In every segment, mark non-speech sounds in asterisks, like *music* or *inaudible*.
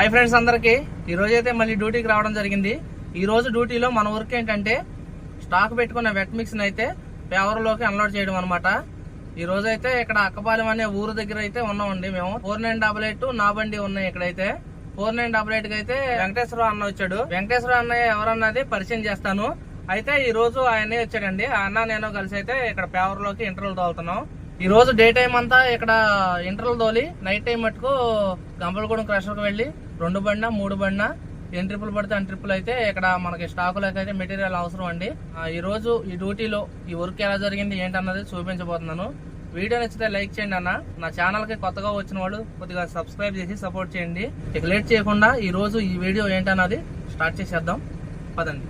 Hi friends అందరికీ. ఈరోజు అయితే మళ్ళీ డ్యూటీకి రావడం జరిగింది. ఈరోజు డ్యూటీలో మన వర్క్ ఏంటంటే స్టాక్ పెట్టుకున్న వెట్ మిక్స్ని అయితే పేవర్లోకి అన్లోడ్ చేయడం అనమాట ఈరోజు రోజు అయితే ఇక్కడ అక్కపాలెం అనే ఊరు దగ్గర అయితే ఉన్నామండి మేము. ఫోర్ నైన్ డబల్ ఎయిట్ నా బండి ఉన్నాయి ఇక్కడైతే. ఫోర్ నైన్ డబల్ ఎయిట్ అయితే వెంకటేశ్వర అన్న వచ్చాడు. వెంకటేశ్వర అన్నయ్య ఎవరన్నది పరిచయం చేస్తాను. అయితే ఈ రోజు ఆయనే వచ్చాడండి. ఆ అన్న నేను కలిసి అయితే ఇక్కడ పేవర్లోకి ఇంటర్వ్యూ తోలుతున్నాం. ఈరోజు డే టైం అంతా ఇక్కడ ఇంటర్లు తోలి నైట్ టైం మటుకు గంపలగూడెం క్రషర్కి వెళ్ళి రెండు బండిన మూడు బండిన ఎన్ని ట్రిప్పులు పడితే అన్ని ట్రిప్పులు అయితే ఇక్కడ మనకి స్టాకులకు అయితే మెటీరియల్ అవసరం అండి. ఈరోజు ఈ ఈ డ్యూటీలో ఈ వర్క్ ఎలా జరిగింది ఏంటన్నది చూపించబోతున్నాను. వీడియో నచ్చితే లైక్ చేయండి అన్న. నా ఛానల్కి కొత్తగా వచ్చిన వాళ్ళు కొద్దిగా సబ్స్క్రైబ్ చేసి సపోర్ట్ చేయండి. ఇక లేట్ చేయకుండా ఈ రోజు ఈ వీడియో ఏంటన్నది స్టార్ట్ చేసేద్దాం. పదండి.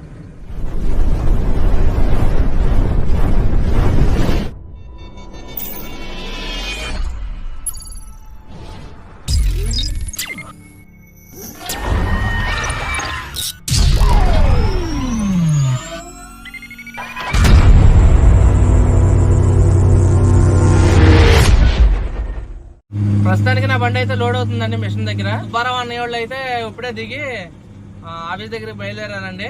బండి అయితే లోడ్ అవుతుందండి మిషన్ దగ్గర. సుబ్బారావు అన్నయ్య వాళ్ళు అయితే ఇప్పుడే దిగి ఆఫీస్ దగ్గరికి బయలుదేరారండి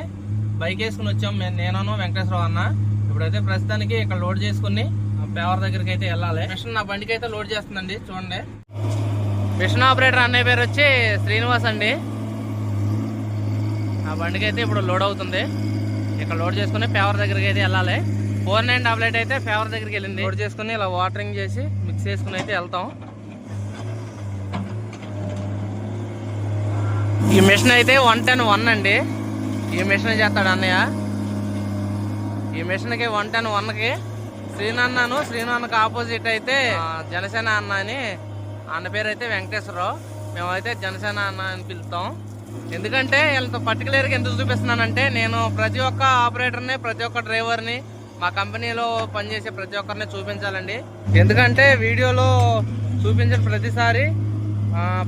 బైక్ వేసుకుని వచ్చాం నేనను వెంకటేశ్వరరావు అన్న. ఇప్పుడైతే ప్రస్తుతానికి ఇక్కడ లోడ్ చేసుకుని పేవర్ దగ్గరికి అయితే వెళ్ళాలి. మిషన్ నా బండికి అయితే లోడ్ చేస్తుందండి చూడండి. మిషన్ ఆపరేటర్ అన్నయ్య పేరు వచ్చి శ్రీనివాస్ అండి. ఆ బండికి అయితే ఇప్పుడు లోడ్ అవుతుంది. ఇక్కడ లోడ్ చేసుకుని పేవర్ దగ్గరికి అయితే వెళ్ళాలి. ఫోర్ నైన్ డబల్ ఎయిట్ అయితే పేవర్ దగ్గరికి వెళ్ళింది. లోడ్ చేసుకుని ఇలా వాటరింగ్ చేసి మిక్స్ చేసుకుని అయితే వెళ్తాం. ఈ మిషన్ అయితే వన్ టెన్ వన్ అండి. ఈ మిషన్ చేస్తాడు అన్నయ్య. ఈ మిషన్కి వన్ టెన్ వన్కి శ్రీనాన్నను శ్రీనాన్నకు ఆపోజిట్ అయితే జనసేన అన్న అని అన్న పేరు అయితే వెంకటేశ్వరరావు. మేమైతే జనసేన అన్న అని పిలుస్తాం. ఎందుకంటే వీళ్ళతో పర్టికులర్గా ఎందుకు చూపిస్తున్నానంటే నేను ప్రతి ఒక్క ఆపరేటర్ని ప్రతి ఒక్క డ్రైవర్ని మా కంపెనీలో పనిచేసే ప్రతి ఒక్కరిని చూపించాలండి. ఎందుకంటే వీడియోలో చూపించిన ప్రతిసారి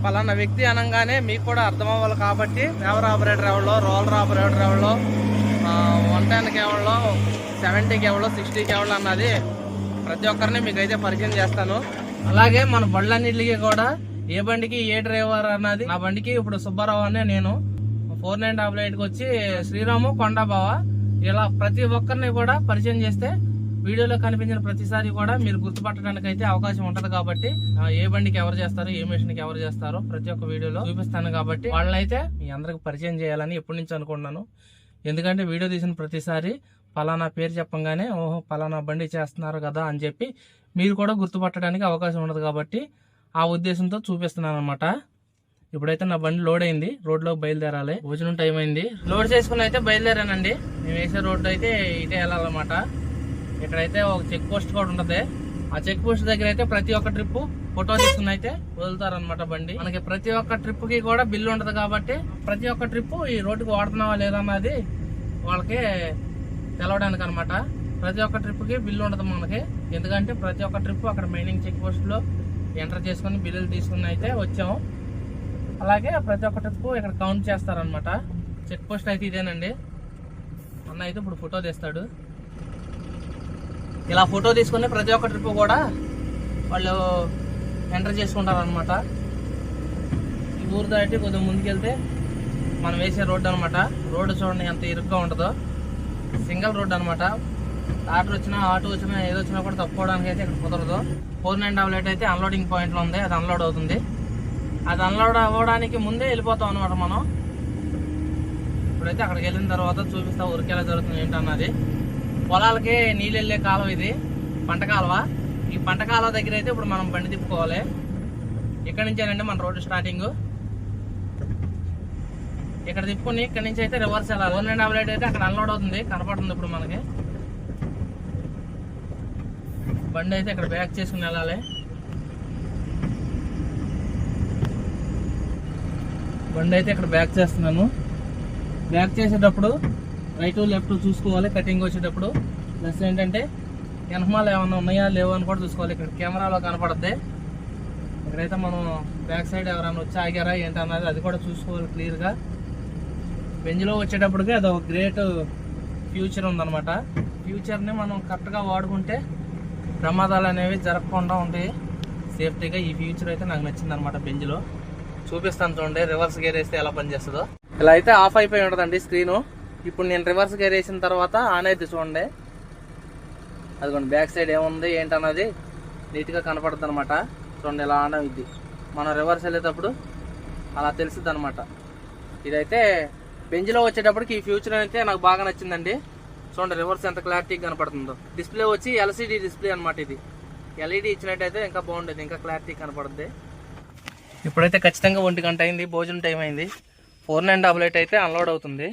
పలానా వ్యక్తి అనగానే మీకు కూడా అర్థం అవ్వాలి కాబట్టి ఫేవర్ ఆపరేటర్ ఎవరో రోలర్ ఆపరేటర్ ఎవరో వన్ టెన్కి ఎవరో సెవెంటీకి ఎవరో సిక్స్టీకి ఎవరో అన్నది ప్రతి ఒక్కరిని మీకైతే పరిచయం చేస్తాను. అలాగే మన బండ్లన్నింటికి కూడా ఏ బండికి ఏ డ్రైవర్ అన్నది నా బండికి ఇప్పుడు సుబ్బారావు అనే నేను ఫోర్ నైన్ డబల్ ఎయిట్కి వచ్చి శ్రీరాము కొండబావ ఇలా ప్రతి ఒక్కరిని కూడా పరిచయం చేస్తే వీడియోలో కనిపించిన ప్రతిసారి కూడా మీరు గుర్తుపట్టడానికి అయితే అవకాశం ఉంటది కాబట్టి ఏ బండికి ఎవరు చేస్తారు ఏ మిషన్కి ఎవరు చేస్తారో ప్రతి ఒక్క వీడియోలో చూపిస్తాను కాబట్టి వాళ్ళనైతే మీ అందరికి పరిచయం చేయాలని ఎప్పటి నుంచి అనుకున్నాను ఎందుకంటే వీడియో తీసిన ప్రతిసారి పలానా పేరు చెప్పంగానే ఓహో పలానా బండి చేస్తున్నారు కదా అని చెప్పి మీరు కూడా గుర్తుపట్టడానికి అవకాశం ఉండదు కాబట్టి ఆ ఉద్దేశంతో చూపిస్తున్నాను అనమాట ఇప్పుడైతే నా బండి లోడ్ అయింది. రోడ్లో బయలుదేరాలి. భోజనం టైం అయింది. లోడ్ చేసుకుని అయితే బయలుదేరానండి. మేము వేసే రోడ్డు అయితే ఇటే వెళ్ళాలన్నమాట. ఇక్కడైతే ఒక చెక్ పోస్ట్ కూడా ఉంటది. ఆ చెక్ పోస్ట్ దగ్గర అయితే ప్రతి ఒక్క ట్రిప్ ఫోటో తీసుకుని అయితే వదులుతారనమాట బండి. మనకి ప్రతి ఒక్క ట్రిప్కి కూడా బిల్లు ఉంటది కాబట్టి ప్రతి ఒక్క ట్రిప్ ఈ రోడ్డుకి వాడుతున్నావా లేదా అన్నది వాళ్ళకి తెలవడానికి అనమాట ప్రతి ఒక్క ట్రిప్కి బిల్లు ఉండదు మనకి. ఎందుకంటే ప్రతి ఒక్క ట్రిప్ అక్కడ మైనింగ్ చెక్ పోస్ట్లో ఎంటర్ చేసుకుని బిల్లులు తీసుకుని అయితే వచ్చాము. అలాగే ప్రతి ఒక్క ట్రిప్ ఇక్కడ కౌంట్ చేస్తారనమాట చెక్ పోస్ట్ అయితే ఇదేనండి. అన్న అయితే ఇప్పుడు ఫోటో తీస్తాడు. ఇలా ఫోటో తీసుకుని ప్రతి ఒక్క ట్రిప్ కూడా వాళ్ళు ఎంటర్ చేసుకుంటారు అనమాట ఈ ఊరు దాటి కొద్దిగా ముందుకెళ్తే మనం వేసే రోడ్డు అనమాట రోడ్డు చూడండి ఎంత ఇరుగ్గా ఉంటుందో. సింగిల్ రోడ్డు అనమాట ఆటో వచ్చినా ఆటో వచ్చినా ఏదో వచ్చినా కూడా తప్పుకోవడానికి అయితే ఇక్కడ కుదరదు. ఫోర్ నైన్ డబల్ ఎయిట్ అయితే అన్లోడింగ్ పాయింట్లో ఉంది. అది అన్లోడ్ అవుతుంది. అది అన్లోడ్ అవ్వడానికి ముందే వెళ్ళిపోతాం అనమాట మనం. ఇప్పుడైతే అక్కడికి వెళ్ళిన తర్వాత చూపిస్తా ఊరికి జరుగుతుంది ఏంటన్నది. పొలాలకి నీళ్ళు వెళ్ళే కాలువ ఇది. పంట కాలువ? ఈ పంట కాలువ దగ్గర అయితే ఇప్పుడు మనం బండి తిప్పుకోవాలి. ఇక్కడ నుంచేనండి మన రోడ్డు స్టార్టింగ్? ఇక్కడ తిప్పుకొని ఇక్కడ నుంచి అయితే రివర్స్ వెళ్ళాలి. వన్ అండ్ అయితే అక్కడ అన్లోడ్ అవుతుంది. కనపడుతుంది ఇప్పుడు మనకి. బండి అయితే ఇక్కడ బ్యాక్ చేసుకుని వెళ్ళాలి. బండి అయితే ఇక్కడ బ్యాక్ చేస్తున్నాను. బ్యాక్ చేసేటప్పుడు రైట్ లెఫ్ట్ చూసుకోవాలి కటింగ్ వచ్చేటప్పుడు. ప్లస్ ఏంటంటే వెనకమాలు ఏమన్నా ఉన్నాయా లేవో అని కూడా చూసుకోవాలి ఇక్కడ. కెమెరాలో కనపడద్ది. ఇక్కడైతే మనం బ్యాక్ సైడ్ ఎవరైనా వచ్చి ఆగారా ఏంటన్నది అది కూడా చూసుకోవాలి క్లియర్గా. బెంజ్లో వచ్చేటప్పటికి అది ఒక గ్రేట్ ఫ్యూచర్ ఉందన్నమాట. ఫ్యూచర్ని మనం కరెక్ట్గా వాడుకుంటే ప్రమాదాలు అనేవి జరగకుండా ఉంటాయి. సేఫ్టీగా ఈ ఫ్యూచర్ అయితే నాకు నచ్చింది అనమాట బెంజ్లో. చూపిస్తాను చూడండి రివర్స్ గేర్ వేస్తే ఎలా పనిచేస్తుందో. ఇలా అయితే ఆఫ్ అయిపోయి ఉంటుందండి స్క్రీను. ఇప్పుడు నేను రివర్స్ గేర్ వేసిన తర్వాత ఆన్ అయితే చూడండి. అదిగోండి బ్యాక్ సైడ్ ఏముంది ఏంటన్నది నీట్గా కనపడుతుంది అనమాట చూడండి ఇలా ఆన్ అవుద్ది. మనం రివర్స్ వెళ్ళేటప్పుడు అలా తెలుస్తుంది అనమాట ఇదైతే బెంజ్లో వచ్చేటప్పటికి ఈ ఫ్యూచర్ అయితే నాకు బాగా నచ్చిందండి. చూడండి రివర్స్ ఎంత క్లారిటీగా కనపడుతుందో. డిస్ప్లే వచ్చి ఎల్సిడి డిస్ప్లే అనమాట ఇది. ఎల్ఈడి ఇచ్చినట్టయితే ఇంకా బాగుండేది ఇంకా క్లారిటీ కనపడుద్ది. ఇప్పుడైతే ఖచ్చితంగా ఒంటి గంట అయింది భోజనం టైం అయింది. ఫోర్ నైన్ డబల్ ఎయిట్ అయితే అన్లోడ్ అవుతుంది.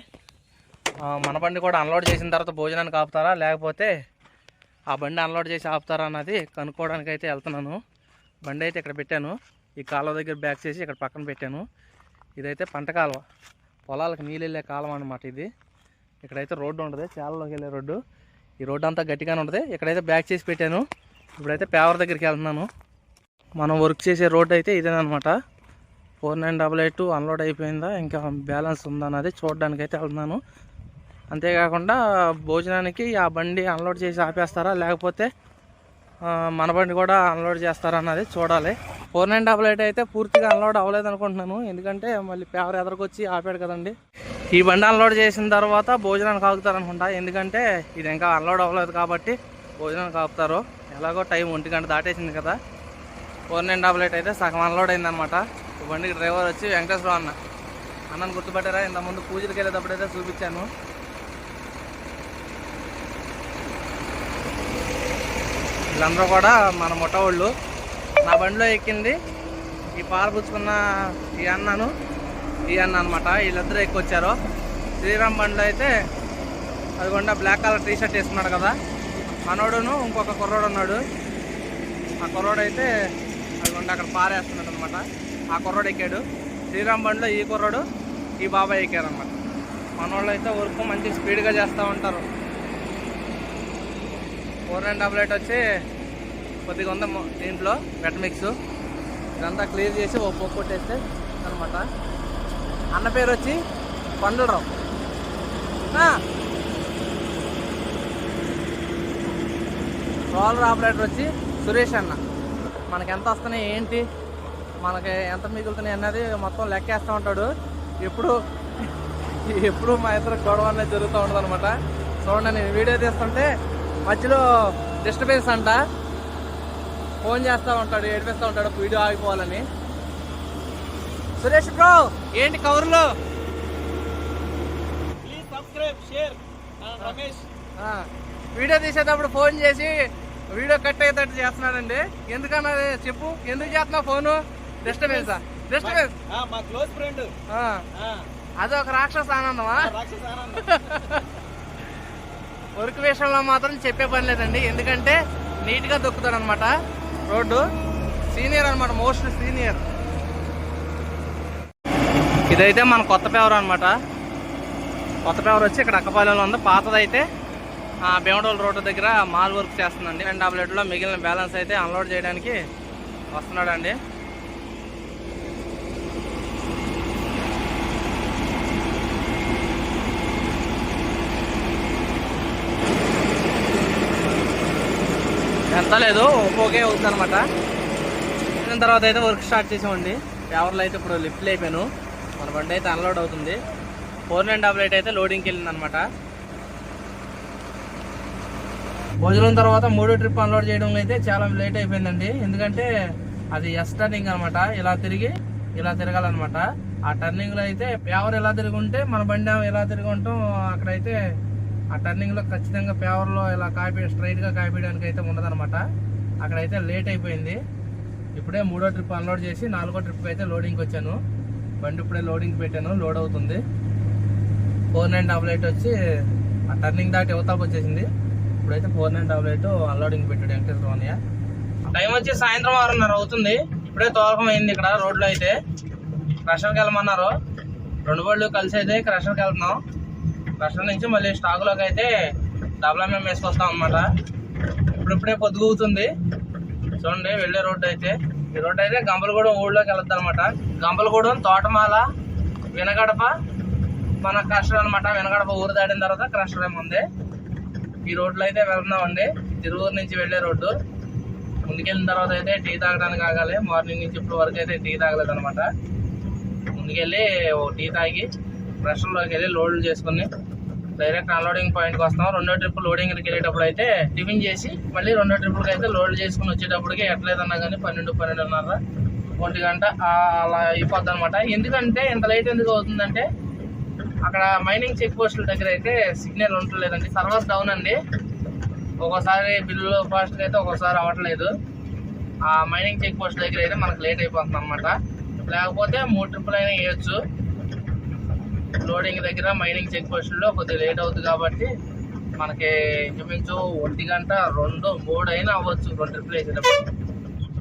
మన బండి కూడా అన్లోడ్ చేసిన తర్వాత భోజనానికి ఆపుతారా? లేకపోతే ఆ బండి అన్లోడ్ చేసి ఆపుతారా అన్నది కనుక్కోవడానికి అయితే వెళ్తున్నాను. బండి అయితే ఇక్కడ పెట్టాను. ఈ కాలువ దగ్గర బ్యాక్ చేసి ఇక్కడ పక్కన పెట్టాను. ఇదైతే పంట కాలువ. పొలాలకు నీళ్ళు వెళ్ళే కాలువ అనమాట ఇది. ఇక్కడైతే రోడ్డు ఉంటుంది. చాలలోకి వెళ్ళే రోడ్డు. ఈ రోడ్డు అంతా గట్టిగానే ఉంటుంది. ఇక్కడైతే బ్యాక్ చేసి పెట్టాను. ఇప్పుడైతే పేవర్ దగ్గరికి వెళ్తున్నాను. మనం వర్క్ చేసే రోడ్డు అయితే ఇదేనమాట four nine double eight unload అయిపోయిందా? ఇంకా బ్యాలెన్స్ ఉందా అన్నది చూడడానికి అయితే వెళ్తున్నాను. అంతేకాకుండా భోజనానికి ఆ బండి అన్లోడ్ చేసి ఆపేస్తారా? లేకపోతే మన బండి కూడా అన్లోడ్ చేస్తారా అన్నది చూడాలి. ఫోర్ నైన్ డబల్ ఎయిట్ అయితే పూర్తిగా అన్లోడ్ అవ్వలేదు అనుకుంటున్నాను. ఎందుకంటే మళ్ళీ పేపర్ ఎదరకొచ్చి ఆపాడు కదండి. ఈ బండి అన్లోడ్ చేసిన తర్వాత భోజనానికి ఆగుతారు ఎందుకంటే ఇది ఇంకా అన్లోడ్ అవ్వలేదు కాబట్టి భోజనానికి ఆపుతారు. ఎలాగో టైం ఒంటి గంట దాటేసింది కదా. ఫోర్ నైన్ డబల్ ఎయిట్ అయితే సగం అన్లోడ్ అయిందనమాట. ఈ బండికి డ్రైవర్ వచ్చి వెంకటేశ్వర అన్న. అన్నను గుర్తుపట్టారా? ఇంత ముందు పూజలకు వెళ్ళేటప్పుడు అయితే చూపించాను. వీళ్ళందరూ కూడా మన ముఠవాళ్ళు. నా బండిలో ఎక్కింది. ఈ పాలు పుచ్చుకున్న ఈ అన్నను ఈ అన్న అనమాట వీళ్ళిద్దరూ ఎక్కొచ్చారు. శ్రీరామ్ బండిలో అయితే అదిగొండ బ్లాక్ కలర్ టీ షర్ట్ వేసుకున్నాడు కదా. మనోడును ఇంకొక కుర్రోడు ఉన్నాడు. ఆ కుర్రోడు అయితే అదిగొండ అక్కడ పారేస్తున్నాడు అనమాట ఆ కుర్రోడు ఎక్కాడు. శ్రీరామ్ బండిలో ఈ కుర్రోడు ఈ బాబాయ్ ఎక్కారు అనమాట మనోళ్ళు అయితే వర్క్ మంచి స్పీడ్గా చేస్తూ ఉంటారు. ఫోర్ అండ్ డబల్ ఎయిట్ వచ్చి కొద్దిగా ఉంది దీంట్లో వెట్ మిక్స్. ఇదంతా క్లియర్ చేసి ఓ పొక్కు కొట్టేస్తే అనమాట అన్న పేరు వచ్చి పండురావు. రోలర్ ఆపరేటర్ వచ్చి సురేష్ అన్న. మనకి ఎంత వస్తున్నాయి ఏంటి? మనకి ఎంత మిగులుతున్నాయి అన్నది మొత్తం లెక్కేస్తూ ఉంటాడు. ఎప్పుడు ఎప్పుడు మా ఇద్దరు గొడవ అనేది జరుగుతూ ఉంటుంది అనమాట చూడండి నేను వీడియో తీస్తుంటే మధ్యలో డిస్టర్బెన్స్ అంట. ఫోన్ చేస్తూ ఉంటాడు ఏడిపిస్తూ ఉంటాడు వీడియో ఆగిపోవాలని. సురేష్ బ్రో! ఏంటి కవర్లు? ప్లీజ్ సబ్స్క్రైబ్ షేర్ రమేష్ ఆ, వీడియో తీసేటప్పుడు ఫోన్ చేసి వీడియో కట్ అయ్యేటట్టు చేస్తున్నాడండి. ఎందుకన్నది చెప్పు. ఎందుకు చేస్తున్నావు ఫోను? డిస్టర్బెన్సా డిస్టర్బెన్స్ మా క్లోజ్ ఫ్రెండ్ అదొక రాక్షస ఆనందమా? రాక్షస ఆనంద్. *laughs* వర్క్ విషయంలో మాత్రం చెప్పే పని లేదండి. ఎందుకంటే నీట్గా దొక్కుతాడు అనమాట రోడ్డు సీనియర్ అనమాట మోస్ట్ సీనియర్. ఇదైతే మన కొత్త పేవర్ అనమాట కొత్త పేవర్ వచ్చి ఇక్కడ అక్కపాలెంలో ఉంది. పాతదైతే ఆ భీమడోల్ రోడ్డు దగ్గర మాల్ వర్క్ చేస్తుందండి. రెండు ఆ మిగిలిన బ్యాలెన్స్ అయితే అన్లోడ్ చేయడానికి వస్తున్నాడండి. ఎంత లేదు ఒక్కొకే అవుతుంది అనమాట దాని తర్వాత అయితే వర్క్ స్టార్ట్ చేసామండి. పేవర్లో అయితే ఇప్పుడు లిఫ్ట్లు అయిపోయాను. మన బండి అయితే అన్లోడ్ అవుతుంది. ఫోర్ నైన్ డబుల్ ఎయిట్ అయితే లోడింగ్కి వెళ్ళింది అనమాట భోజనం తర్వాత మూడో ట్రిప్ అన్లోడ్ చేయడం అయితే చాలా లేట్ అయిపోయిందండి. ఎందుకంటే అది ఎస్ టర్నింగ్ అనమాట ఇలా తిరిగి ఇలా తిరగాలన్నమాట. ఆ టర్నింగ్లో అయితే పేవర్ ఎలా తిరుగుంటే మన బండి ఎలా తిరిగి ఉంటాం అక్కడైతే ఆ టర్నింగ్లో ఖచ్చితంగా పేవర్లో ఇలా కాపీ స్ట్రైట్గా కాపీయడానికి అయితే ఉండదనమాట అక్కడైతే లేట్ అయిపోయింది. ఇప్పుడే మూడో ట్రిప్ అన్లోడ్ చేసి నాలుగో ట్రిప్ అయితే లోడింగ్కి వచ్చాను. బండి ఇప్పుడే లోడింగ్ పెట్టాను. లోడ్ అవుతుంది. ఫోర్ నైన్ డబల్ ఎయిట్ వచ్చి ఆ టర్నింగ్ దాటి యువతలకు వచ్చేసింది. ఇప్పుడైతే four nine double eight unloading పెట్టాడు వెంకటేశ్వర అన్నయ్య టైం వచ్చి సాయంత్రం ఆరున్నర అవుతుంది. ఇప్పుడే తోలకం అయింది ఇక్కడ రోడ్లో అయితే. క్రషర్కి వెళ్ళమన్నారు. రెండు బళ్ళు కలిసి అయితే క్రషర్కి వెళ్తున్నాం. నష్టం నుంచి మళ్ళీ స్టాక్లోకి అయితే డబుల్ మేము వేసుకొస్తాం అనమాట ఇప్పుడిప్పుడే పొద్దుగుతుంది. చూడండి వెళ్ళే రోడ్డు అయితే. ఈ రోడ్డు అయితే గంపలగూడెం ఊళ్ళోకి వెళ్తుంది అనమాట గంపలగూడెం తోటమాల వినగడప మన క్రషర్ అనమాట వినగడప ఊరు దాటిన తర్వాత క్రషర్ ఉంది. ఈ రోడ్లో అయితే వెళ్తున్నామండి. తిరువూరు నుంచి వెళ్ళే రోడ్డు. ముందుకెళ్ళిన తర్వాత అయితే టీ తాగడానికి ఆగాలి. మార్నింగ్ నుంచి ఇప్పుడు వరకు అయితే టీ తాగలేదు అనమాట ముందుకెళ్ళి టీ తాగి రెస్టారెంట్లోకి వెళ్ళి లోడ్లు చేసుకుని డైరెక్ట్ అన్లోడింగ్ పాయింట్కి వస్తాం. రెండో ట్రిప్ లోడింగ్కి వెళ్ళేటప్పుడు అయితే టిఫిన్ చేసి మళ్ళీ రెండో ట్రిప్కి అయితే లోడ్ చేసుకుని వచ్చేటప్పటికి ఎట్లేదన్నా కానీ పన్నెండు పన్నెండున్నర ఒంటి గంట అలా అయిపోద్ది అనమాట ఎందుకంటే ఇంత లైట్ ఎందుకు అవుతుందంటే అక్కడ మైనింగ్ చెక్ పోస్టుల దగ్గర అయితే సిగ్నల్ ఉండలేదండి సర్వర్ డౌన్ అండి. ఒక్కోసారి బిల్లు ఫాస్ట్గా అయితే ఒక్కోసారి అవ్వట్లేదు ఆ మైనింగ్ చెక్ పోస్ట్ దగ్గర అయితే మనకు లేట్ అయిపోతుంది అనమాట లేకపోతే మూడు ట్రిప్పులు అయినా వేయచ్చు. లోడింగ్ దగ్గర మైనింగ్ చెక్ పోస్టుల్లో కొద్దిగా లేట్ అవుతుంది కాబట్టి మనకి ఇంచుమించు ఒంటి గంట రెండు మూడు అయినా అవ్వచ్చు రెండు ట్రిప్లు వేసేటప్పుడు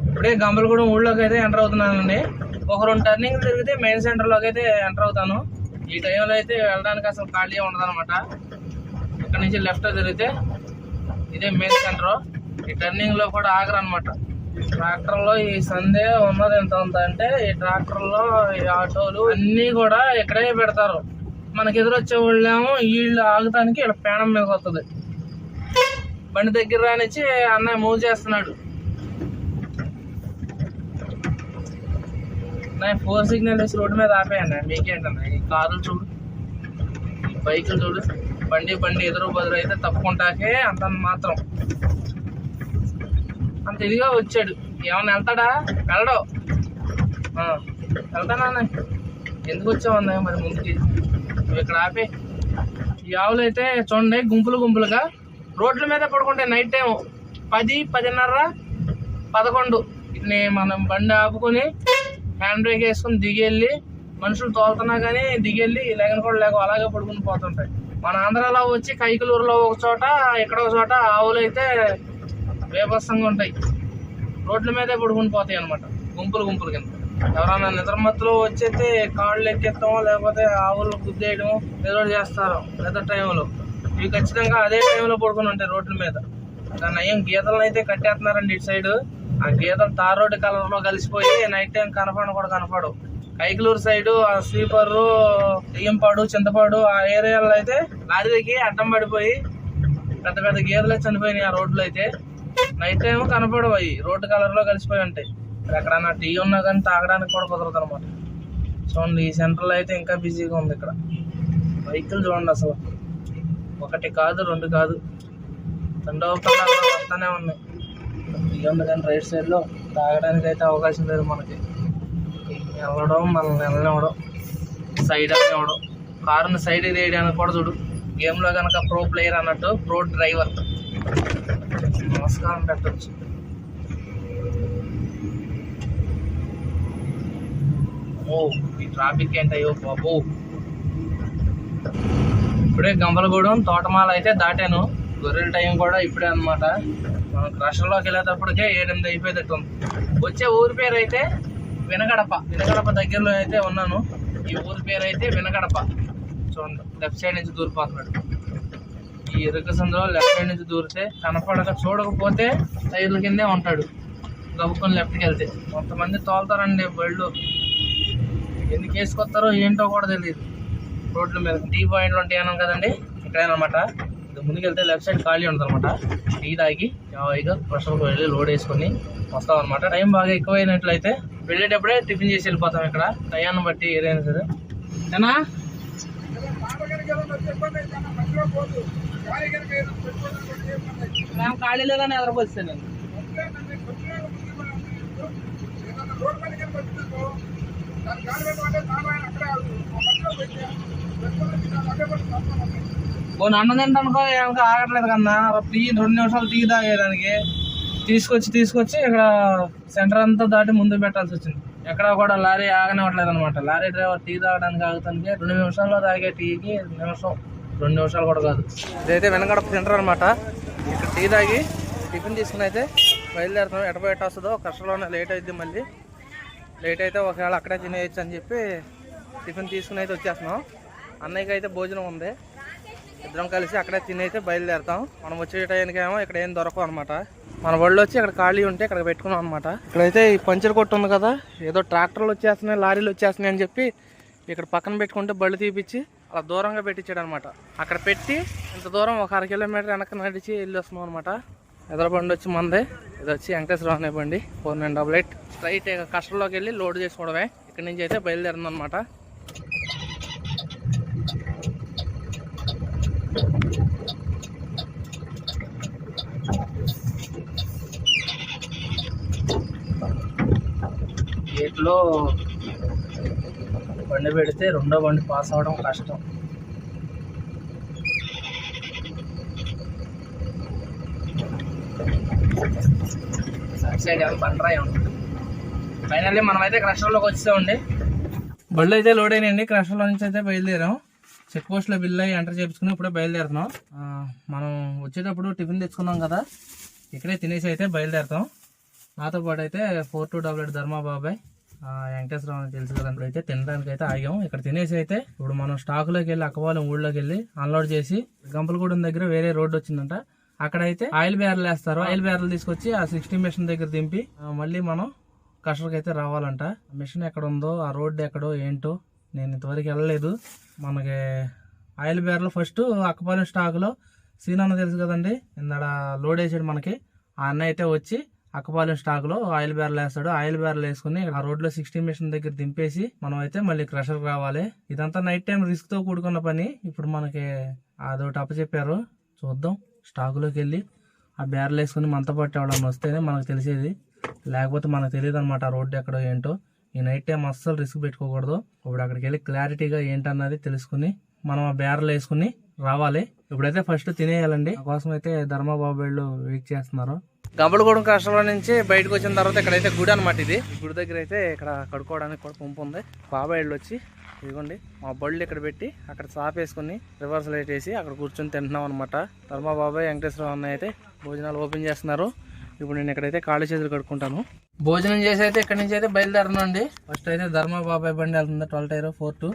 ఇప్పుడే గంబలగూడెం ఊళ్ళోకి అయితే ఎంటర్ అవుతున్నానండి. ఒక రెండు టర్నింగ్ తిరిగితే మెయిన్ సెంటర్లోకి అయితే ఎంటర్ అవుతాను. ఈ టైంలో అయితే వెళ్ళడానికి అసలు ఖాళీ ఉండదు అనమాట ఇక్కడ నుంచి లెఫ్ట్ తిరిగితే ఇదే మెయిన్ సెంటర్ ఈ టర్నింగ్లో కూడా ఆగరు ట్రాక్టర్లో ట్రాక్టర్లో ఈ సందే ఉన్నది ఎంత ఉంది అంటే ఈ ట్రాక్టర్లో ఈ ఆటోలు అన్ని కూడా ఇక్కడే పెడతారు. మనకి ఎదురొచ్చే వాళ్ళేమో వీళ్ళు ఆగటానికి ఇక్కడ పేణం మీద వస్తుంది బండి దగ్గర రానిచ్చి అన్నయ్య మూవ్ చేస్తున్నాడు. ఫోర్ సిగ్నల్ వేసి రోడ్డు మీద ఆపేయండి. మీకేంటన్నా ఈ కార్లు చూడు ఈ బైకులు చూడు బండి బండి ఎదురు బదురు అయితే తప్పుకుంటాకే అంత మాత్రం. అంత ఇదిగా వచ్చాడు. ఏమన్నా వెళ్తాడా? వెళ్ళడు. వెళ్తానా ఎందుకు వచ్చావన్నా మరి ముందుకి? నువ్వు ఇక్కడ ఆపే. ఈ ఆవులు అయితే చూడండి గుంపులు గుంపులుగా రోడ్ల మీద పడుకుంటాయి నైట్ టైం పది పదిన్నర పదకొండు. ఇట్ని మనం బండి ఆపుకొని హ్యాండ్ బ్రేక్ వేసుకొని దిగెళ్ళి మనుషులు తోలుతున్నా కానీ దిగెళ్ళి లేకని కూడా లేక అలాగే పడుకుని పోతుంటాయి. మన ఆంధ్రాలో వచ్చి కైకలూరులో ఒక చోట ఇక్కడ ఒక చోట ఆవులు అయితే బేభత్సంగా ఉంటాయి. రోడ్ల మీదే పడుకుని పోతాయి అనమాట గుంపులు గుంపులు కింద. ఎవరైనా నిద్రమత్తులు వచ్చేస్తే కాళ్ళు ఎక్కేస్తామో లేకపోతే ఆవులు గుద్దేయడం ఏదో చేస్తారు నిద్ర టైంలో. ఇవి ఖచ్చితంగా అదే టైంలో పడుకుని ఉంటాయి రోడ్ల మీద. దాని అయ్యం గీతలను అయితే కట్టేస్తున్నారండి ఇటు సైడ్. ఆ గీతలు తార్ రోడ్డు కలర్లో కలిసిపోయి నైట్ టైం కనపడను కూడా కనపడవు. కైకలూరు సైడు ఆ స్లీపరు దెయ్యంపాడు చింతపాడు ఆ ఏరియాలో అయితే లారీకి అడ్డం పడిపోయి పెద్ద పెద్ద గీతలే చనిపోయినాయి ఆ రోడ్లు అయితే. నైట్ టైం కనపడవు అవి. రోడ్డు కలర్లో కలిసిపోయి ఉంటాయి. ఎక్కడన్నా టీ ఉన్నా కానీ తాగడానికి కూడా కుదరదు అనమాట చూడండి ఈ సెంటర్లో అయితే ఇంకా బిజీగా ఉంది ఇక్కడ. వెహికల్ చూడండి అసలు. ఒకటి కాదు రెండు కాదు. రెండవ కలర్లో వస్తానే ఉన్నాయి టీ ఉంది కానీ రైట్ సైడ్లో తాగడానికి అయితే అవకాశం లేదు మనకి. వెళ్ళడం మనల్ని వెళ్ళనివ్వడం సైడ్ అని ఇవ్వడం. కారుని సైడ్ వేయడానికి కూడా చూడు. గేమ్లో కనుక ప్రో ప్లేయర్ అన్నట్టు ప్రో డ్రైవర్. నమస్కారం పెట్టచ్చు. ఓ ఈ ట్రాఫిక్ ఏంటయ్యో బాబు. ఇప్పుడే గంబలగూడెం తోటమాల అయితే దాటాను. గొర్రెల టైం కూడా ఇప్పుడే అనమాట మనం క్రషర్లోకి వెళ్ళేటప్పటికే ఏడెనిమిది అయిపోయేటట్టు ఉంది. వచ్చే ఊరి పేరు అయితే వినగడప. వినగడప దగ్గరలో అయితే ఉన్నాను. ఈ ఊరి పేరు అయితే వినగడప. చూడండి లెఫ్ట్ సైడ్ నుంచి దూరిపోతున్నాడు. ఈ ఇరుకు సందులో లెఫ్ట్ సైడ్ నుంచి దూరితే కనపడక చూడకపోతే టైర్ల కిందే ఉంటాడు. గబుకొని లెఫ్ట్కి వెళ్తే. కొంతమంది తోలుతారండి బళ్ళు. ఎందుకు వేసుకొస్తారో ఏంటో కూడా తెలియదు రోడ్ల మీద. టీ పాయింట్లు ఉంటాయి అన్నాను కదండి. ఇక్కడేనమాట. ఇది ముందుకెళ్తే లెఫ్ట్ సైడ్ ఖాళీ ఉంటుంది అనమాట టీ తాగి జాయిగా ప్రెషర్కి వెళ్ళి లోడ్ వేసుకొని వస్తాం అనమాట టైం బాగా ఎక్కువైనట్లయితే వెళ్ళేటప్పుడే టిఫిన్ చేసి వెళ్ళిపోతాం ఇక్కడ. టయాన్ని బట్టి ఏదైనా సరే. ఏనా? మేము ఖాళీ లేదని ఎదరకొచ్చాను నేను ఓ నన్ను తింటానుకో ఏమో ఆగట్లేదు కన్నా. టీ రెండు నిమిషాలు టీ తాగేదానికి తీసుకొచ్చి తీసుకొచ్చి ఇక్కడ సెంటర్ అంతా దాటి ముందు పెట్టాల్సి వచ్చింది. ఎక్కడ కూడా లారీ ఆగనివ్వట్లేదు అనమాట లారీ డ్రైవర్ టీ తాగడానికి ఆగుతానికి రెండు నిమిషాల్లో తాగే టీకి నిమిషం రెండు నిమిషాలు కూడా కాదు. ఇదైతే వెనకడ సెంటర్ అనమాట ఇక్కడ టీ తాగి టిఫిన్ తీసుకుని అయితే బయలుదేరుతాం ఎట బయట వస్తుందో కష్టంలోనే లేట్ అవుద్ది మళ్ళీ. లేట్ అయితే ఒకవేళ అక్కడే తినేయచ్చు అని చెప్పి టిఫిన్ తీసుకుని అయితే వచ్చేస్తున్నాం. అన్నయ్యకి అయితే భోజనం ఉంది. ఇద్దరం కలిసి అక్కడే తిని అయితే బయలుదేరుతాం. మనం వచ్చే టైంకేమో ఇక్కడ ఏం దొరకవు అనమాట మన వాళ్ళు వచ్చి అక్కడ ఖాళీ ఉంటే అక్కడ పెట్టుకున్నాం అనమాట ఇక్కడైతే ఈ పంచర్ కొట్టు ఉంది కదా ఏదో ట్రాక్టర్లు వచ్చేస్తున్నాయి లారీలు వచ్చేస్తున్నాయి అని చెప్పి ఇక్కడ పక్కన పెట్టుకుంటే బళ్ళు తీపిచ్చి అలా దూరంగా పెట్టించాడు అనమాట అక్కడ పెట్టి ఇంత దూరం ఒక అర కిలోమీటర్ వెనక నడిచి వెళ్ళి వస్తున్నాం అనమాట ఎదురు బండి వచ్చి మందే ఇది వచ్చి వెంకటేశ్వర అనే బండి four nine double eight. Straight కస్టర్లోకి వెళ్ళి లోడ్ చేసుకోవడమే. ఇక్కడ నుంచి అయితే బయలుదేరిందనమాట గేట్లో బండి పెడితే రెండో బండి పాస్ అవడం కష్టం. సైడ్ సైడ్ బండరాయి ఉంటుంది ఫైనల్లీ మనమైతే క్రషర్లోకి వచ్చేసామండి. బళ్ళు అయితే లోడ్ అయినాయండి. క్రషర్లో నుంచి అయితే బయలుదేరాం. చెక్ పోస్ట్లో బిల్ అయ్యి ఎంటర్ చేయించుకుని ఇప్పుడే బయలుదేరుతున్నాం. మనం వచ్చేటప్పుడు టిఫిన్ తెచ్చుకున్నాం కదా. ఇక్కడే తినేసి అయితే బయలుదేరుతాం. నాతో పాటు అయితే four two double eight Dharma బాబాయ్ వెంకటేశ్వరరావు అని తెలుసు కదా అయితే తినడానికి అయితే ఆగాం ఇక్కడ తినేసి అయితే ఇప్పుడు మనం స్టాకులోకి వెళ్ళి అక్కవాలం ఊళ్ళోకి వెళ్ళి అన్లోడ్ చేసి గంపలగూడెం దగ్గర వేరే రోడ్డు వచ్చిందంట. అక్కడైతే ఆయిల్ బ్యారెల్ వేస్తారు. ఆయిల్ బ్యారెల్ తీసుకొచ్చి ఆ సిక్స్టీ మిషన్ దగ్గర దింపి మళ్ళీ మనం కషర్కి అయితే రావాలంట. మిషన్ ఎక్కడ ఉందో ఆ రోడ్డు ఎక్కడో ఏంటో నేను ఇంతవరకు వెళ్ళలేదు. మనకి ఆయిల్ బ్యారెల్ ఫస్ట్ అక్కపాలెం స్టాక్లో సీనన్న తెలుసు కదండి ఇందాడ లోడ్ వేసాడు మనకి. ఆ అన్న అయితే వచ్చి అక్కపాలెం స్టాక్లో ఆయిల్ బ్యారల్ వేస్తాడు. ఆయిల్ బ్యారల్ వేసుకుని ఆ రోడ్లో సిక్స్టీ మిషన్ దగ్గర దింపేసి మనం అయితే మళ్ళీ క్రషర్ రావాలి. ఇదంతా నైట్ టైం రిస్క్తో కూడుకున్న పని. ఇప్పుడు మనకి అదొకటి అప్పచెప్పారు. చూద్దాం. స్టాకులోకి వెళ్ళి ఆ బ్యారల్ వేసుకుని మనతో పాటు ఎవడన్నా వస్తేనే మనకు తెలిసేది. లేకపోతే మనకు తెలియదు అనమాట ఆ రోడ్డు ఎక్కడో ఏంటో. ఈ నైట్ టైం అస్సలు రిస్క్ పెట్టుకోకూడదు. ఇప్పుడు అక్కడికి వెళ్ళి క్లారిటీగా ఏంటన్నది తెలుసుకుని మనం ఆ బ్యారల్ వేసుకుని రావాలి. ఇప్పుడైతే ఫస్ట్ తినేయాలండి. కోసం అయితే ధర్మబాబు వెయిట్ చేస్తున్నారు. గంపలగూడెం కష్టంలో నుంచి బయటకు వచ్చిన తర్వాత ఇక్కడైతే గుడి అనమాట ఇది. గుడి దగ్గర అయితే ఇక్కడ కడుక్కోవడానికి కూడా పంపు ఉంది. బాబాయిళ్ళు వచ్చి ఇదిగోండి మా బళ్ళు ఇక్కడ పెట్టి అక్కడ సాపేసుకుని రివర్స్ లైట్ వేసి అక్కడ కూర్చొని తింటున్నాం అనమాట ధర్మా బాబాయ్ వెంకటేశ్వరరావు అన్న అయితే భోజనాలు ఓపెన్ చేస్తున్నారు. ఇప్పుడు నేను ఇక్కడైతే కాళ్ళు చేతులు కడుక్కుంటాను. భోజనం చేసి అయితే ఇక్కడ నుంచి అయితే బయలుదేరనండి. ఫస్ట్ అయితే ధర్మా బాబాయ్ బండి వెళ్తుంది ట్వెల్వ్ టైర్ ఫోర్ టూ.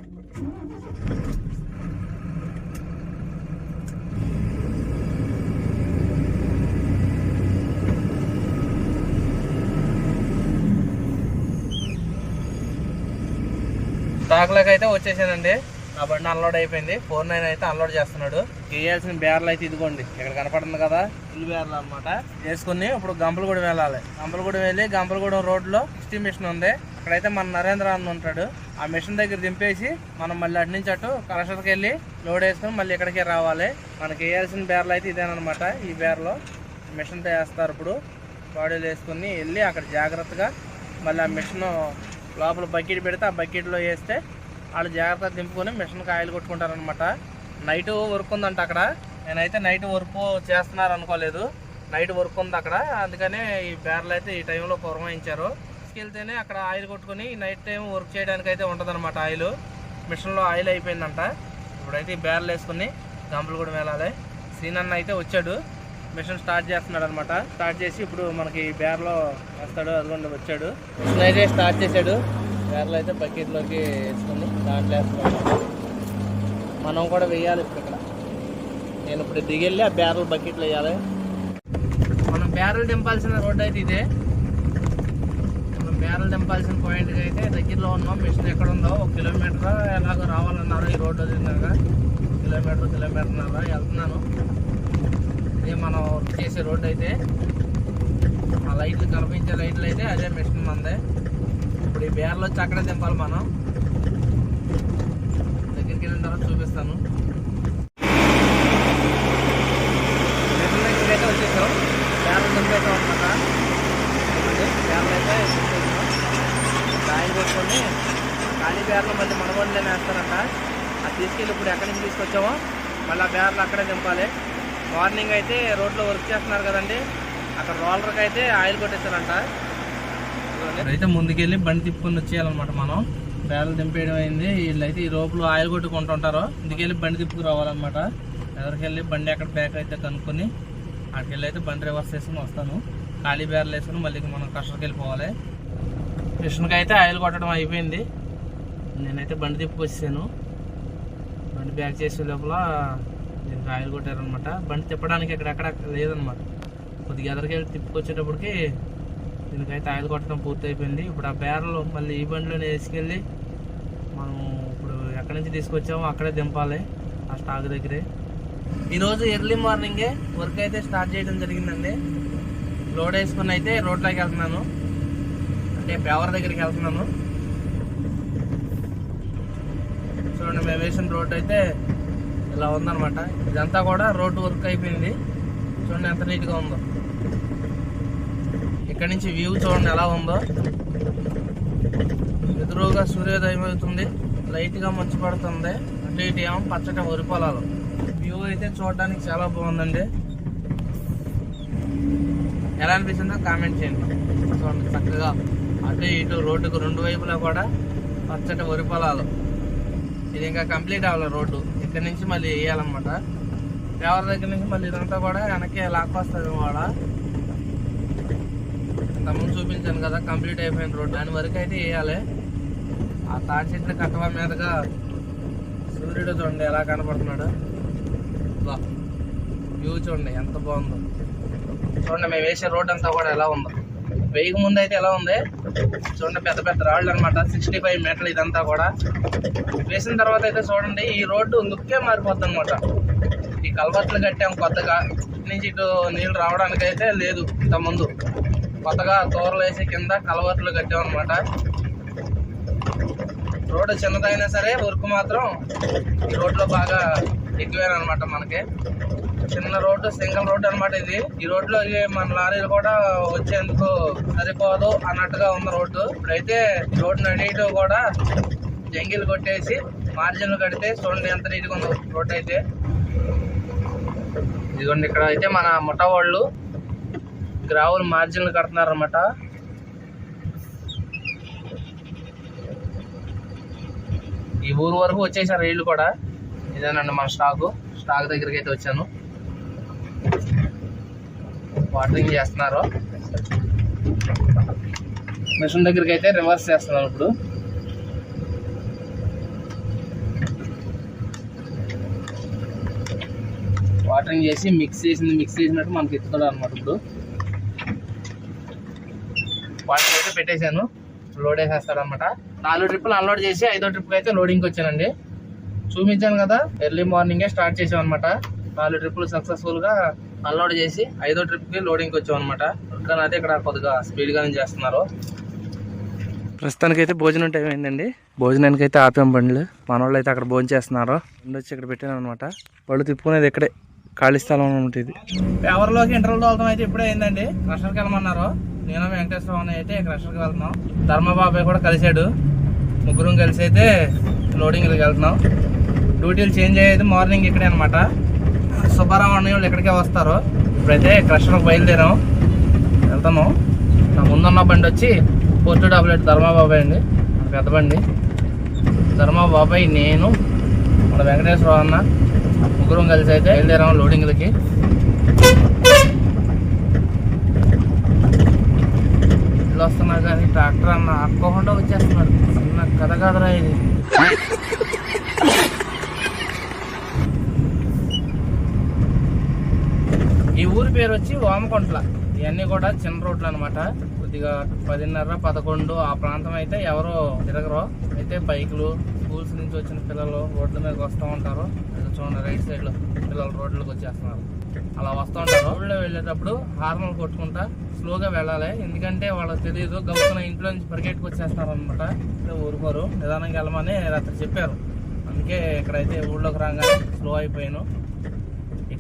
స్టాక్లోకి అయితే వచ్చేసానండి. నా బండి అన్లోడ్ అయిపోయింది. ఫోర్ నైన్ అయితే అన్లోడ్ చేస్తున్నాడు. వేయాల్సిన బ్యార్లు అయితే ఇదిగోండి. ఇక్కడ కనపడుతుంది కదా? ఫుల్ బ్యార్లు అనమాట వేసుకుని ఇప్పుడు గంపలగూడెం వెళ్ళాలి. గంపలగూడెం వెళ్ళి గంపలగూడెం రోడ్లో సిక్స్టీ మిషన్ ఉంది. అక్కడైతే మన నరేంద్ర అన్న ఉంటాడు. ఆ మిషన్ దగ్గర దింపేసి మనం మళ్ళీ అటు నుంచి అటు కలెక్షన్కి వెళ్ళి లోడ్ వేసుకుని మళ్ళీ ఇక్కడికే రావాలి. మనకి వేయాల్సిన బ్యార్లు అయితే ఇదేనమాట ఈ బ్యార్లో మిషన్తో వేస్తారు ఇప్పుడు. బాడీలు వేసుకుని వెళ్ళి అక్కడ జాగ్రత్తగా మళ్ళీ ఆ మిషన్ లోపల బకెట్ పెడితే ఆ బకెట్లో వేస్తే వాళ్ళు జాగ్రత్తగా దింపుకొని మిషన్కి ఆయిల్ కొట్టుకుంటారనమాట నైట్ వర్క్ ఉందంట అక్కడ. నేనైతే నైట్ వర్క్ చేస్తున్నారు అనుకోలేదు. నైట్ వర్క్ ఉంది అక్కడ. అందుకనే ఈ బ్యారల్ అయితే ఈ టైంలో పురమాయించారు. తీసుకెళ్తేనే అక్కడ ఆయిల్ కొట్టుకుని నైట్ టైం వర్క్ చేయడానికి అయితే ఉంటుందన్నమాట ఆయిల్. మిషన్లో ఆయిల్ అయిపోయిందంట. ఇప్పుడైతే ఈ బ్యారల్ వేసుకుని గంపలు కూడా వెళ్ళాలి సీనన్న అయితే వచ్చాడు. మిషన్ స్టార్ట్ చేస్తున్నాడు అనమాట స్టార్ట్ చేసి ఇప్పుడు మనకి బేర్లో వేస్తాడు అదిగోండి వచ్చాడు. మిషన్ అయితే స్టార్ట్ చేశాడు. బేర్లో అయితే బకెట్లోకి వేసుకుని దాంట్లో వేస్తున్నాడు. మనం కూడా వేయాలి ఇప్పుడు ఇక్కడ. నేను ఇప్పుడు దిగెళ్ళి ఆ బ్యారల్ బకెట్లో వేయాలి. మనం బ్యారల్ దింపాల్సిన రోడ్డు అయితే ఇదే. మనం బ్యారల్ దింపాల్సిన పాయింట్కి అయితే దగ్గరలో ఉన్నాం. మిషన్ ఎక్కడ ఉందో ఒక కిలోమీటర్ ఎలాగో రావాలన్నారు ఈ రోడ్డు వదిలినాక కిలోమీటర్ కిలోమీటర్న్నర వెళ్తున్నాను. ఇది మనం వర్క్ చేసే రోడ్డు అయితే. ఆ లైట్లు కనిపించే లైట్లు అయితే అదే మిషన్ మందే. ఇప్పుడు ఈ బేర్లో వచ్చి అక్కడే దింపాలి మనం. దగ్గరికి వెళ్ళిన తర్వాత చూపిస్తాను. మిషన్ అయితే వచ్చేసాం. బేర్లు దింపైతే ఉంటుందా బేర్లు అయితే దింపేసాం. పెట్టుకొని ఖాళీ బేర్లు మళ్ళీ మన వేస్తారంట. అది తీసుకెళ్ళి ఇప్పుడు ఎక్కడి నుంచి తీసుకొచ్చామో మళ్ళీ ఆ బేర్లు అక్కడే దింపాలి. మార్నింగ్ అయితే రోడ్లో వర్క్ చేస్తున్నారు కదండి. అక్కడ రోలర్కి అయితే ఆయిల్ కొట్టేస్తారంట అయితే ముందుకెళ్ళి బండి తిప్పుకొని వచ్చేయాలన్నమాట మనం. బేరలు దింపేయడం అయింది. వీళ్ళైతే ఈ రోపులు ఆయిల్ కొట్టుకుంటుంటారు. ఇందుకెళ్ళి బండి తిప్పుకు రావాలన్నమాట. ఎదరికెళ్ళి బండి ఎక్కడ బ్యాక్ అయితే కనుక్కొని అక్కడికి అయితే బండి రివర్స్ వేసుకుని వస్తాను. ఖాళీ బేరలు వేసుకుని మళ్ళీ మనం కష్టకి వెళ్ళిపోవాలి. మిషన్కి అయితే ఆయిల్ కొట్టడం అయిపోయింది. నేనైతే బండి తిప్పుకొచ్చాను బండి బ్యాక్ చేసే లోపల దీనికి ఆయిల్ కొట్టారనమాట బండి తిప్పడానికి ఎక్కడెక్కడ లేదనమాట కొద్దిగా ఎదరికి వెళ్ళి తిప్పుకొచ్చేటప్పటికి దీనికైతే ఆయిల్ కొట్టడం పూర్తయిపోయింది. ఇప్పుడు ఆ బేరలు మళ్ళీ ఈ బండిలోనే వేసుకెళ్ళి మనం ఇప్పుడు ఎక్కడి నుంచి తీసుకొచ్చామో అక్కడే దింపాలి ఆ స్టాక్ దగ్గరే. ఈరోజు ఎర్లీ మార్నింగే వర్క్ అయితే స్టార్ట్ చేయడం జరిగిందండి. లోడ్ వేసుకుని అయితే రోడ్లోకి వెళ్తున్నాను. అంటే పేవర్ దగ్గరికి వెళ్తున్నాను. చూడండి మేము వేసిన రోడ్డు అయితే ఇలా ఉందన్నమాట. ఇదంతా కూడా రోడ్డు వర్క్ అయిపోయింది. చూడండి ఎంత నీట్గా ఉందో. ఇక్కడ నుంచి వ్యూ చూడండి ఎలా ఉందో. ఎదురుగా సూర్యోదయం అవుతుంది లైట్గా మంచు పడుతుంది. అటు ఇటు ఏమో పచ్చటి వరి పొలాలు వ్యూ అయితే చూడడానికి చాలా బాగుందండి. ఎలా అనిపిస్తుందో కామెంట్ చేయండి. చూడండి చక్కగా అటు ఇటు రోడ్డుకు రెండు వైపులా కూడా పచ్చటి వరి పొలాలు ఇది ఇంకా కంప్లీట్ అవ్వాలి రోడ్డు. ఇక్కడ నుంచి మళ్ళీ వేయాలన్నమాట. ఎవరి దగ్గర నుంచి మళ్ళీ ఇదంతా కూడా వెనక్కి లాక్కొస్తుంది వాడ తమ్ముడు చూపించాను కదా కంప్లీట్ అయిపోయిన రోడ్డు దాని వరకు అయితే వేయాలి. ఆ తాటి చెట్ల కట్టవ మీదగా సూర్యుడు చూడండి ఎలా కనపడుతున్నాడు. వ్యూ చూడండి ఎంత బాగుందో. చూడండి మేము వేసే రోడ్ అంతా కూడా ఎలా ఉందో. వేయక ముందు అయితే ఎలా ఉంది? చూడండి పెద్ద పెద్ద రాళ్ళు అనమాట సిక్స్టీ ఫైవ్ మీటర్లు ఇదంతా కూడా. వేసిన తర్వాత అయితే చూడండి ఈ రోడ్డు లుక్కే మారిపోద్ది అనమాట ఈ కల్వర్ట్లు కట్టాం కొత్తగా. నుంచి ఇటు నీళ్ళు రావడానికి అయితే లేదు ఇంత ముందు కొత్తగా తోరలు వేసి కింద కలవర్ట్లు కట్టాం అనమాట రోడ్డు చిన్నదైనా సరే వర్క్ మాత్రం ఈ రోడ్లో బాగా ఎక్కువేనమాట మనకి. చిన్న రోడ్డు సింగిల్ రోడ్డు అన్నమాట ఇది. ఈ రోడ్లో మన లారీలు కూడా వచ్చేందుకు సరిపోదు అన్నట్టుగా ఉంది రోడ్డు. ఇప్పుడైతే రోడ్డు నడియటం కూడా జంగిల్ కొట్టేసి మార్జిన్లు కడితే చూడండి ఎంత నీట్గా ఉందో రోడ్డు అయితే. ఇదిగోండి ఇక్కడ అయితే మన ముఠా వాళ్ళు గ్రావులు మార్జిన్లు కడుతున్నారు అనమాట ఈ ఊరు వరకు వచ్చేసారు రైళ్ళు కూడా. ఇదేనండి మన స్టాకు. స్టాక్ దగ్గరికి అయితే వచ్చాను. వాటరింగ్ చేస్తున్నారు. మిషన్ దగ్గరికి అయితే రివర్స్ చేస్తున్నాను ఇప్పుడు. వాటరింగ్ చేసి మిక్స్ చేసింది మిక్స్ చేసినట్టు మనకి ఎత్తుకోవడం అనమాట ఇప్పుడు. వాటర్ అయితే పెట్టేశాను. లోడ్ వేసేస్తాడనమాట నాలుగు ట్రిప్పులు అన్లోడ్ చేసి ఐదో ట్రిప్కి అయితే లోడింగ్కి వచ్చానండి. చూపించాను కదా ఎర్లీ మార్నింగే స్టార్ట్ చేసాం అనమాట నాలుగు ట్రిప్పులు సక్సెస్ఫుల్గా అన్లోడ్ చేసి ఐదో ట్రిప్కి లోడింగ్కి వచ్చాం అనమాట కానీ అయితే ఇక్కడ కొద్దిగా స్పీడ్గానే చేస్తున్నారు. ప్రస్తుతానికి అయితే భోజనం టైం అయిందండి. భోజనానికి అయితే ఆపాం బండ్లు. మన వాళ్ళు అయితే అక్కడ భోజనం చేస్తున్నారు. బండి వచ్చి ఇక్కడ పెట్టాను అనమాట వాళ్ళు తిప్పుకునేది ఇక్కడే ఖాళీ స్థలం అనమాట ఇది పేవర్లోకి ఇంటర్వల్ తోలతం అయితే ఇప్పుడే అయిందండి. క్రషర్కి వెళ్ళమన్నారు. నేను వెంకటేశ్వర అయితే క్రషర్కి వెళ్తున్నాం. ధర్మబాబాయ్ కూడా కలిశాడు. ముగ్గురం కలిసి అయితే లోడింగ్కి వెళ్తున్నాం. డ్యూటీలు చేంజ్ అయ్యేది మార్నింగ్ ఇక్కడే అనమాట సుబ్బారావు ఎక్కడికే వాళ్ళు వస్తారు ఇప్పుడైతే కృష్ణకు బయలుదేరాం వెళ్తాము. నా ముందున్న బండి వచ్చి ఫోర్టు డబుల్ ఎయిట్ ధర్మాబాబాయ్ అండి. పెద్ద బండి. ధర్మాబాబాయ్ నేను మన వెంకటేశ్వర అన్న ముగ్గురం కలిసి అయితే బయలుదేరాం లోడింగ్లకి. ఇల్లు వస్తున్నా కానీ ట్రాక్టర్ అన్న అక్కోకుండా వచ్చేస్తున్నాడు. చిన్న కథ కదరా ఇది. ఈ ఊరి పేరు వచ్చి వామకొంట్ల. ఇవన్నీ కూడా చిన్న రోడ్లు అనమాట కొద్దిగా పదిన్నర పదకొండు ఆ ప్రాంతం అయితే ఎవరో తిరగరు. అయితే బైకులు స్కూల్స్ నుంచి వచ్చిన పిల్లలు రోడ్ల మీదకి వస్తూ ఉంటారు. చూడండి రైట్ సైడ్లో పిల్లలు రోడ్లకు వచ్చేస్తున్నారు. అలా వస్తూ ఉంటారు. రోడ్లో వెళ్ళేటప్పుడు హార్మోన్ కొట్టుకుంటా స్లోగా వెళ్ళాలి. ఎందుకంటే వాళ్ళకి తెలియదు గౌతమ ఇంట్లో నుంచి పరిగెట్టుకు వచ్చేస్తారు అనమాట ఊరుకోరు. నిదానంగా వెళ్ళమని రాత్రి చెప్పారు. అందుకే ఇక్కడైతే ఊళ్ళోకి రాగానే స్లో అయిపోయాను.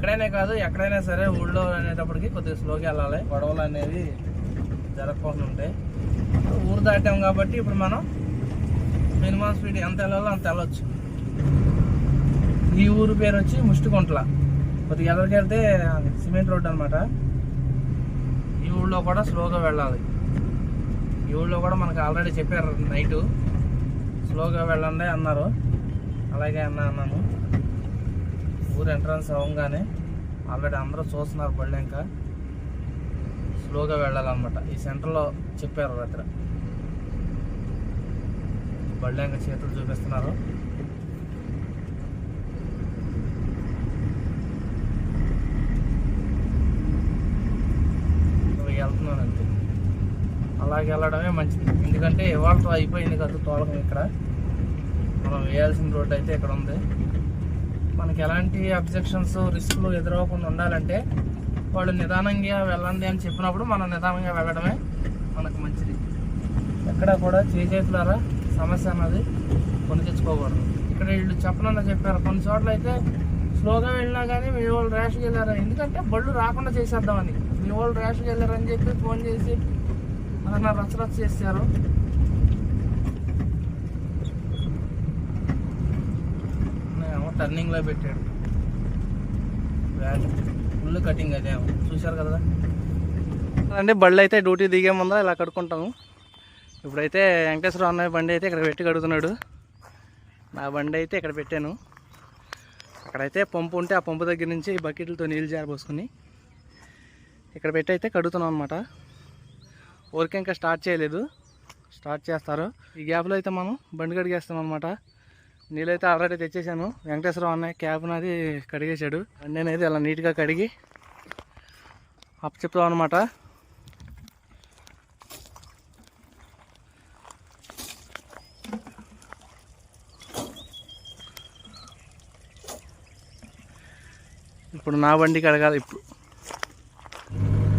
ఇక్కడైనా కాదు ఎక్కడైనా సరే ఊళ్ళో అనేటప్పటికి కొద్దిగా స్లోగా వెళ్ళాలి. గొడవలు అనేవి జరగకుండా ఉంటాయి. ఊరు దాటాం కాబట్టి ఇప్పుడు మనం మినిమం స్పీడ్ ఎంత వెళ్ళాలో అంత వెళ్ళొచ్చు. ఈ ఊరు పేరు వచ్చి ముష్టికుంట్ల. కొద్దిగా ఎదరికి వెళ్తే సిమెంట్ రోడ్ అనమాట ఈ ఊళ్ళో కూడా స్లోగా వెళ్ళాలి. ఈ ఊళ్ళో కూడా మనకు ఆల్రెడీ చెప్పారు నైటు. స్లోగా వెళ్ళండి అన్నారు. అలాగే అన్నా అన్నాను. ఊరు ఎంట్రన్స్ అవ్వగానే ఆల్రెడీ అందరూ చూస్తున్నారు బళ్ళు ఇంకా స్లోగా వెళ్ళాలన్నమాట. ఈ సెంటర్లో చెప్పారు రాత్రి. బళ్ళు ఇంకా చేతులు చూపిస్తున్నారు. వెళ్తున్నాను అంతే. అలాగే వెళ్ళడమే మంచిది. ఎందుకంటే ఇవాళతో అయిపోయింది కదా తోలకం ఇక్కడ. మనం వేయాల్సిన రోడ్డు అయితే ఇక్కడ ఉంది. మనకి ఎలాంటి అబ్జెక్షన్స్ రిస్క్లు ఎదురవ్వకుండా ఉండాలంటే వాళ్ళు నిదానంగా వెళ్ళండి అని చెప్పినప్పుడు మనం నిదానంగా వెళ్ళడమే మనకు మంచిది. ఎక్కడ కూడా చేతులారా సమస్య అన్నది కొని తెచ్చుకోకూడదు ఇక్కడ వీళ్ళు చెప్పనన్నా చెప్పారు. కొన్ని చోట్ల అయితే స్లోగా వెళ్ళినా కానీ మీ వాళ్ళు ర్యాష్గా వెళ్ళారా? ఎందుకంటే బళ్ళు రాకుండా చేసేద్దామని. మీ వాళ్ళు ర్యాష్గా వెళ్ళారని చెప్పి ఫోన్ చేసి అలా రచ్చరచ్చ చేశారు టర్నింగ్లో పెట్టాడు. వ్యాన్ ఫుల్ కటింగ్ అదే. చూశారు కదా? అంటే బళ్ళు అయితే డ్యూటీ దిగే ముందా ఇలా కడుక్కుంటాము. ఇప్పుడైతే వెంకటేశ్వర అన్నయ్య బండి అయితే ఇక్కడ పెట్టి కడుగుతున్నాడు. నా బండి అయితే ఇక్కడ పెట్టాను. అక్కడైతే పంపు ఉంటే ఆ పంపు దగ్గర నుంచి బకెట్లతో నీళ్ళు జారబోసుకుని ఇక్కడ పెట్టి అయితే కడుగుతున్నాం అనమాట ఊరికే ఇంకా స్టార్ట్ చేయలేదు. స్టార్ట్ చేస్తారు. ఈ గ్యాప్లో అయితే మనం బండి కడిగేస్తాం అనమాట నీళ్ళైతే ఆల్రెడీ తెచ్చేసాను వెంకటేశ్వరరావు అన్నయ్య క్యాబ్ నాది కడిగేశాడు. నేనైతే అలా నీట్గా కడిగి అప్ చెప్తాం అనమాట ఇప్పుడు నా బండి కడగాలి ఇప్పుడు.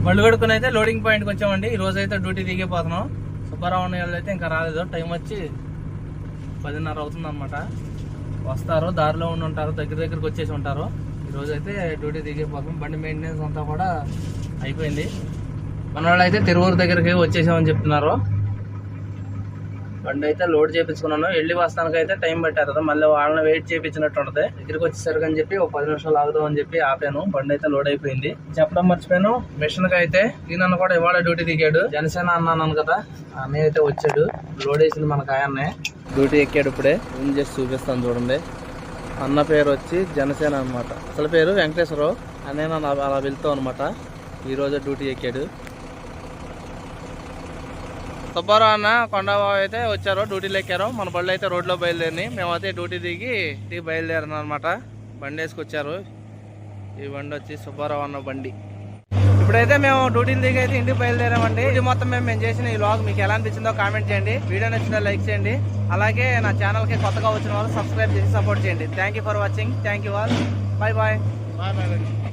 బండి కడుకుని అయితే లోడింగ్ పాయింట్కి వచ్చామండి ఈ రోజైతే డ్యూటీ దిగిపోతున్నాం. సుబ్బారావు వాళ్ళు అయితే ఇంకా రాలేదు. టైం వచ్చి పదిన్నర అవుతుంది అనమాట వస్తారు దారిలో ఉండి ఉంటారు దగ్గర దగ్గరకు వచ్చేసి ఉంటారు. ఈరోజు అయితే డ్యూటీ దిగిపోతాం బండి మెయింటెనెన్స్ అంతా కూడా అయిపోయింది. మన వాళ్ళు అయితే తిరువూరు దగ్గరికి వచ్చేసామని చెప్తున్నారు. బండి అయితే లోడ్ చేయించుకున్నాను వెళ్ళి వస్తానికి అయితే టైం పెట్టారు కదా మళ్ళీ వాళ్ళని వెయిట్ చేయించినట్టు ఉంటుంది. దగ్గరికి వచ్చేసరికి అని చెప్పి ఒక పది నిమిషాలు ఆగుదాం అని చెప్పి ఆపాను. బండి అయితే లోడ్ అయిపోయింది. చెప్పడం మర్చిపోయాను. మిషన్కి అయితే ఈయన కూడా ఇవాళ డ్యూటీ దిగాడు. జనసేన అన్నాను కదా అన్నయ్య అయితే వచ్చాడు. లోడ్ వేసింది మనకు ఆయన్నే డ్యూటీ ఎక్కాడు ఇప్పుడే. ఏం చేసి చూపిస్తాను చూడండి. అన్న పేరు వచ్చి జనసేన అనమాట అసలు పేరు వెంకటేశ్వరరావు. అన్నయ్య నన్ను అలా- వెళ్తాం అనమాట ఈరోజు డ్యూటీ ఎక్కాడు. సుబ్బారావు అన్న కొండబాబు అయితే వచ్చారు డ్యూటీలో ఎక్కారు. మన బళ్ళు అయితే రోడ్లో బయలుదేరి మేమైతే డ్యూటీ దిగి దిగి బయలుదేరాను అనమాట బండి వేసుకొచ్చారు. ఈ బండి వచ్చి సుబ్బారావు అన్న బండి. ఇప్పుడైతే మేము డ్యూటీలు దిగి అయితే ఇంటికి బయలుదేరామండి. ఇది మొత్తం మేము మేము చేసిన ఈ లాగ్ మీకు ఎలా అనిపించిందో కామెంట్ చేయండి. వీడియో నచ్చిన లైక్ చేయండి. అలాగే నా ఛానల్కి కొత్తగా వచ్చిన వాళ్ళు సబ్స్క్రైబ్ చేసి సపోర్ట్ చేయండి. Thank you for watching thank you all bye bye bye bye